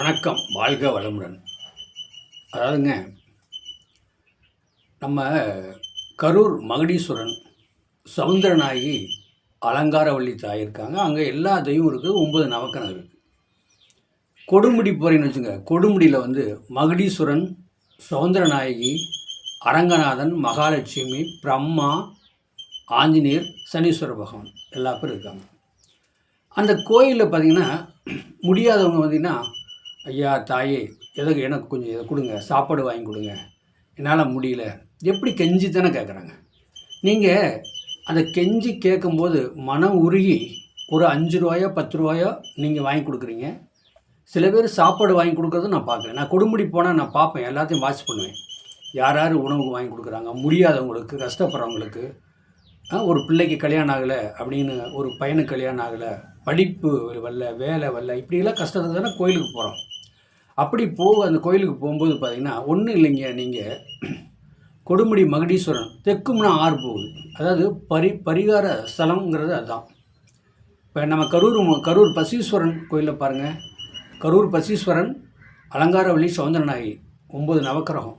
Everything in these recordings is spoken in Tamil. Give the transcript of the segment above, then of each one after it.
வணக்கம் வாழ்க வளமுடன். அதாவதுங்க நம்ம கரூர் மகடீஸ்வரன் சவுந்தரநாயகி அலங்காரவள்ளி தாய் இருக்காங்க. அங்கே எல்லா தெய்வம் இருக்குது ஒன்பது நவக்கணம் இருக்குது. கொடுமுடி போகிறீங்கன்னு வச்சுங்க கொடுமுடியில் வந்து மகுடீஸ்வரன் சவுந்தரநாயகி அரங்கநாதன் மகாலட்சுமி பிரம்மா ஆஞ்சநேயர் சனீஸ்வர பகவான் எல்லா பேரும் இருக்காங்க. அந்த கோயிலில் பார்த்தீங்கன்னா முடியாதவங்க பார்த்திங்கன்னா ஐயா தாயே எதுக்கு எனக்கு கொஞ்சம் இதை கொடுங்க சாப்பாடு வாங்கி கொடுங்க. என்னால் முடியல. எப்படி கெஞ்சி தானே கேட்குறாங்க நீங்கள் அந்த கெஞ்சி கேட்கும்போது மனம் உருகி ஒரு அஞ்சு ரூபாயோ பத்து ரூபாயோ நீங்கள் வாங்கி கொடுக்குறீங்க. சில பேர் சாப்பாடு வாங்கி கொடுக்குறதும் நான் பார்க்குறேன் நான் கொடுமுடி போனால் நான் பார்ப்பேன் எல்லாத்தையும் வாட்ச் பண்ணுவேன். யார் யார் உணவு வாங்கி கொடுக்குறாங்க? முடியாதவங்களுக்கு கஷ்டப்படுறவங்களுக்கு. ஆ, ஒரு பிள்ளைக்கு கல்யாணம் ஆகலை அப்படின்னு ஒரு பையனுக்கு கல்யாணம் ஆகலை. படிப்பு வரல வேலை வரல இப்படியெல்லாம் கஷ்டத்துக்கு தானே கோயிலுக்கு போகிறோம் அப்படி போக அந்த கோயிலுக்கு போகும்போது பார்த்தீங்கன்னா ஒன்றும் இல்லைங்க நீங்கள் கொடுமுடி மகுடீஸ்வரன் தெற்கும்னா ஆறு போகுது. அதாவது பரி பரிகார ஸ்தலம்ங்கிறது அதுதான். இப்போ நம்ம கரூர் கரூர் பசீஸ்வரன் கோயிலில் பாருங்கள் கரூர் பசீஸ்வரன் அலங்காரவள்ளி சௌந்தரநாயகி ஒம்பது நவக்கிரகம்.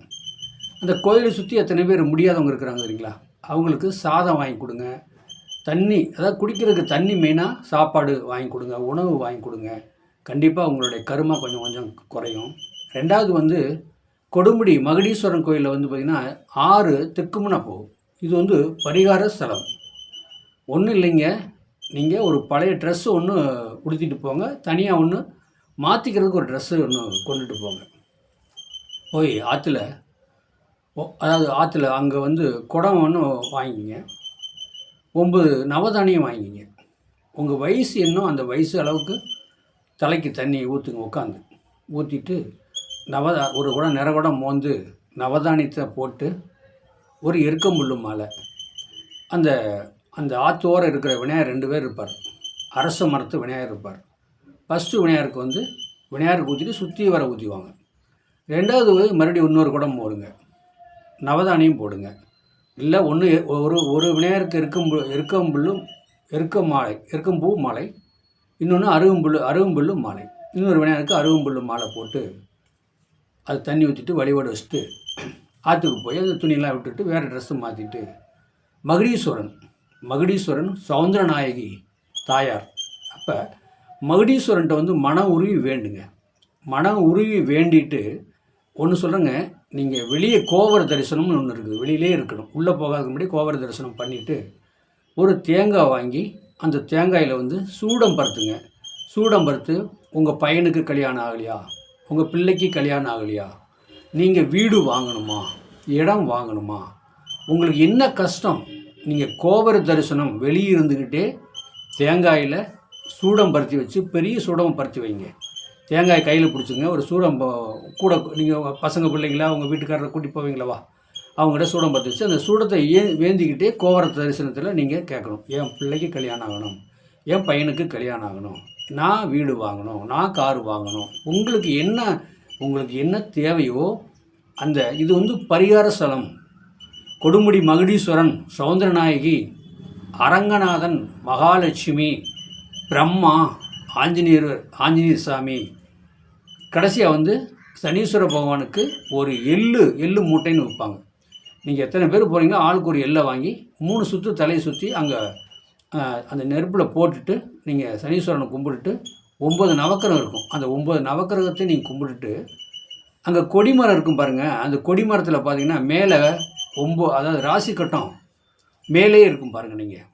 அந்த கோயிலை சுற்றி எத்தனை பேர் முடியாதவங்க இருக்கிறாங்க சரிங்களா அவங்களுக்கு சாதம் வாங்கி கொடுங்க. தண்ணி அதாவது குடிக்கிறதுக்கு தண்ணி மெயினாக சாப்பாடு வாங்கி கொடுங்க உணவு வாங்கி கொடுங்க. கண்டிப்பாக உங்களுடைய கருமா கொஞ்சம் கொஞ்சம் குறையும். ரெண்டாவது வந்து கொடுமுடி மகுடீஸ்வரன் கோயிலில் வந்து பார்த்திங்கன்னா ஆறு தெற்குமுனா போகும். இது வந்து பரிகார ஸ்தலம். ஒன்றும் இல்லைங்க. நீங்கள் ஒரு பழைய ட்ரெஸ்ஸு ஒன்று உடுத்திட்டு போங்க. தனியாக ஒன்று மாற்றிக்கிறதுக்கு ஒரு ட்ரெஸ்ஸு ஒன்று கொண்டுட்டு போங்க. போய் ஆற்றுல ஓ- அதாவது ஆற்றுல அங்கே வந்து குடம் ஒன்று வாங்கிங்க. ஒம்பது நவதானியம் வாங்கிங்க. உங்கள் வயசு என்ன அந்த வயசு அளவுக்கு தலைக்கு தண்ணியை ஊற்றுங்க உட்காந்து ஊற்றிட்டு நவதா ஒரு குடம் நிற குடம் மோந்து நவதானியத்தை போட்டு ஒரு எருக்கம்புல்லு மாலை. அந்த அந்த ஆத்தோரம் இருக்கிற விநாயகர் ரெண்டு பேர் இருப்பார். அரச மரத்து விநாயகர் இருப்பார். ஃபஸ்ட்டு விநாயகருக்கு வந்து விநாயகருக்கு ஊற்றிட்டு சுற்றி வர ஊற்றிவாங்க ரெண்டாவது மறுபடியும் இன்னொரு குடம் போடுங்க. நவதானியம் போடுங்க. இல்லை ஒன்று ஒரு ஒரு விநாயகருக்கு இருக்கும் இருக்கும் புல்லும் எருக்க மாலை எருக்கம்பூ மாலை இன்னொன்று அருகம்புல் அருகம்புல்லு மாலை. இன்னொரு விநாயகருக்கு அருகம்புல்லு மாலை போட்டு அது தண்ணி ஊற்றிட்டு வழிபாடு வச்சுட்டு ஆற்றுக்கு போய் அந்த துணியெல்லாம் விட்டுட்டு வேறு ட்ரெஸ்ஸு மாற்றிட்டு மகுடீஸ்வரன் மகுடீஸ்வரன் சௌந்தரநாயகி தாயார். அப்போ மகுடீஸ்வரன்ட்ட வந்து மன உருவி வேண்டுங்க. மன உருவி வேண்டிட்டு ஒன்று சொல்கிறேங்க நீங்கள் வெளியே கோவர தரிசனம்னு ஒன்று இருக்குது வெளியிலே இருக்கணும். உள்ளே போகாத முன்னாடி கோவர தரிசனம் பண்ணிவிட்டு ஒரு தேங்காய் வாங்கி அந்த தேங்காயில் வந்து சூடம் பருத்துங்க. சூடம் பருத்து உங்கள் பையனுக்கு கல்யாணம் ஆகலையா? உங்கள் பிள்ளைக்கு கல்யாணம் ஆகலையா? நீங்கள் வீடு வாங்கணுமா? இடம் வாங்கணுமா? உங்களுக்கு என்ன கஷ்டம்? நீங்கள் கோபுர தரிசனம் வெளியே இருந்துக்கிட்டே தேங்காயில் சூடம் பருத்தி வச்சு பெரிய சூடம் பருத்தி வைங்க. தேங்காய் கையில் பிடிச்சிங்க. ஒரு சூடம் கூட நீங்கள் பசங்க பிள்ளைங்களா உங்கள் வீட்டுக்காரரை கூட்டி போவீங்களா அவங்ககிட்ட சூடம் பற்றி வச்சு அந்த சூடத்தை ஏ வேந்திக்கிட்டே கோவர தரிசனத்தில் நீங்கள் கேட்கணும் என் பிள்ளைக்கு கல்யாணம் ஆகணும். என் பையனுக்கு கல்யாணம் ஆகணும். நான் வீடு வாங்கணும். நான் கார் வாங்கணும். உங்களுக்கு என்ன உங்களுக்கு என்ன தேவையோ அந்த இது வந்து பரிகார ஸ்தலம். கொடுமுடி மகுடீஸ்வரன் சௌந்தரநாயகி அரங்கநாதன் மகாலட்சுமி பிரம்மா ஆஞ்சநேயர் ஆஞ்சநேயர் சாமி. கடைசியாக வந்து சனீஸ்வர பகவானுக்கு ஒரு எள்ளு எள்ளு மூட்டைன்னு வைப்பாங்க. நீங்கள் எத்தனை பேர் போகிறீங்க ஆளுக்கு ஒரு எல்லை வாங்கி மூணு சுற்று தலையை சுற்றி அங்கே அந்த நெருப்பில் போட்டுட்டு நீங்கள் சனீஸ்வரனை கும்பிட்டுட்டு ஒம்பது நவக்கிரகம் இருக்கும். அந்த ஒம்பது நவக்கிரகத்தை நீங்கள் கும்பிட்டுட்டு அங்கே கொடிமரம் இருக்கும் பாருங்கள் அந்த கொடிமரத்தில் பார்த்தீங்கன்னா மேலே ஒம்போ அதாவது ராசி கட்டம் மேலே இருக்கும் பாருங்கள் நீங்கள்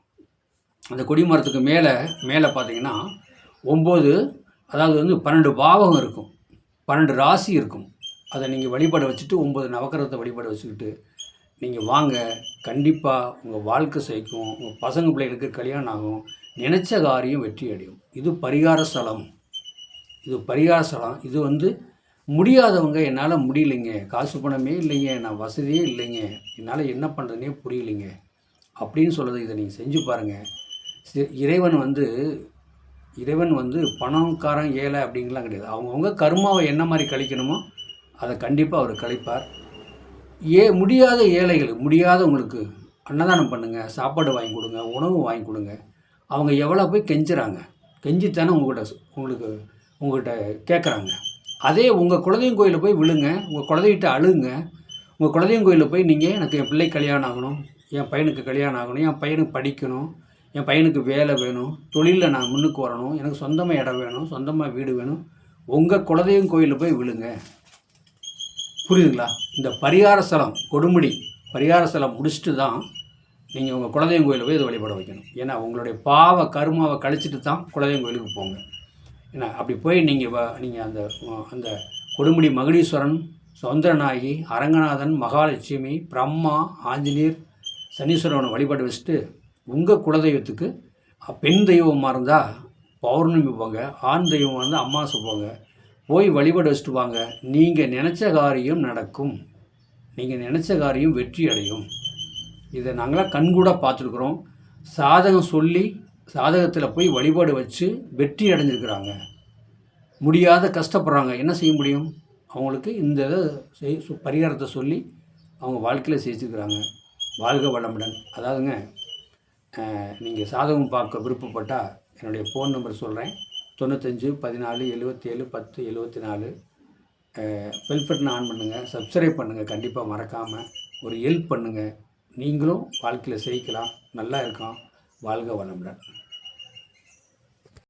அந்த கொடிமரத்துக்கு மேலே மேலே பார்த்தீங்கன்னா ஒம்பது அதாவது வந்து பன்னெண்டு பாவகம் இருக்கும். பன்னெண்டு ராசி இருக்கும். அதை நீங்கள் வழிபாடு வச்சுட்டு ஒம்பது நவக்கிரகத்தை வழிபாடு வச்சுக்கிட்டு நீங்கள் வாங்க. கண்டிப்பாக உங்கள் வாழ்க்கை சேர்க்கும் உங்கள் பசங்க பிள்ளைகளுக்கு கல்யாணம் ஆகும். நினச்ச காரியம் வெற்றி அடையும். இது பரிகார ஸ்தலம். இது பரிகார ஸ்தலம். இது வந்து முடியாதவங்க என்னால் முடியலைங்க. காசு பணமே இல்லைங்க. நான் வசதியே இல்லைங்க. என்னால் என்ன பண்ணுறதுனே புரியலைங்க. அப்படின்னு சொல்கிறது இதை நீங்கள் செஞ்சு பாருங்கள் இறைவன் வந்து இறைவன் வந்து பணம்காரன் ஏழை அப்படிங்கலாம் கிடையாது. அவங்கவுங்க கர்மாவை என்ன மாதிரி கழிக்கணுமோ அதை கண்டிப்பாக அவர் கழிப்பார். ஏ முடியாத ஏழைகள் முடியாதவங்களுக்கு அன்னதானம் பண்ணுங்கள் சாப்பாடு வாங்கி கொடுங்க உணவு வாங்கி கொடுங்க. அவங்க எவ்வளோ போய் கெஞ்சுறாங்க. கெஞ்சித்தானே உங்கள்கிட்ட உங்களுக்கு உங்கள்கிட்ட கேட்குறாங்க அதே உங்கள் குலதெய்வம் கோயிலில் போய் விழுங்க உங்கள் குலதெய்வத்தை அழுங்க. உங்கள் குலதெய்வம் கோயிலில் போய் நீங்கள் எனக்கு என் பிள்ளை கல்யாணம் ஆகணும் என் பையனுக்கு கல்யாணம் ஆகணும் என் பையனுக்கு படிக்கணும் என் பையனுக்கு வேலை வேணும் தொழிலில் நான் முன்னுக்கு வரணும் எனக்கு சொந்தமாக இடம் வேணும் சொந்தமாக வீடு வேணும். உங்கள் குலதெய்வம் கோயிலில் போய் விழுங்க. புரியுதுங்களா? இந்த பரிகார ஸ்தலம் கொடுமுடி பரிகார ஸ்தலம் முடிச்சுட்டு தான் நீங்கள் உங்கள் குலதெய்வம் கோயிலில் போய் இதை வழிபட வைக்கணும். ஏன்னா உங்களுடைய பாவ கருமாவை கழிச்சிட்டு தான் குலதெய்வம் கோயிலுக்கு போங்க. ஏன்னா அப்படி போய் நீங்கள் நீங்கள் அந்த அந்த கொடுமுடி மகுடீஸ்வரன் சௌந்தரநாயகி அரங்கநாதன் மகாலட்சுமி பிரம்மா ஆஞ்சநேயர் சனீஸ்வரனை வழிபாடு வச்சுட்டு உங்கள் குலதெய்வத்துக்கு பெண் தெய்வமாக இருந்தால் பௌர்ணமி போங்க ஆண் தெய்வம் வந்து அம்மாசை போங்க போய் வழிபாடு வச்சுட்டு வாங்க நீங்கள் நினச்ச காரியம் நடக்கும். நீங்கள் நினச்ச காரியம் வெற்றி அடையும். இதை நாங்களாம் கண்கூட பார்த்துருக்குறோம். சாதகம் சொல்லி சாதகத்தில் போய் வழிபாடு வச்சு வெற்றி அடைஞ்சிருக்கிறாங்க. முடியாத கஷ்டப்படுறாங்க. என்ன செய்ய முடியும்? அவங்களுக்கு இந்த இதை செய் சு- பரிகாரத்தை சொல்லி அவங்க வாழ்க்கையில் செய்திருக்கிறாங்க வாழ்க வளமுடன். அதாவதுங்க நீங்கள் சாதகம் பார்க்க விருப்பப்பட்டால் என்னுடைய ஃபோன் நம்பர் சொல்கிறேன் தொண்ணூத்தஞ்சு பதினாலு எழுபத்தேழு பத்து எழுபத்தி நாலு பெல் பட்டன் ஆன் பண்ணுங்கள் சப்ஸ்கிரைப் பண்ணுங்கள் கண்டிப்பாக மறக்காமல் ஒரு ஹெல்ப் பண்ணுங்கள் நீங்களும் வாழ்க்கையில் சிரிக்கலாம் நல்லா இருக்கும் வாழ்க வளமுடன்.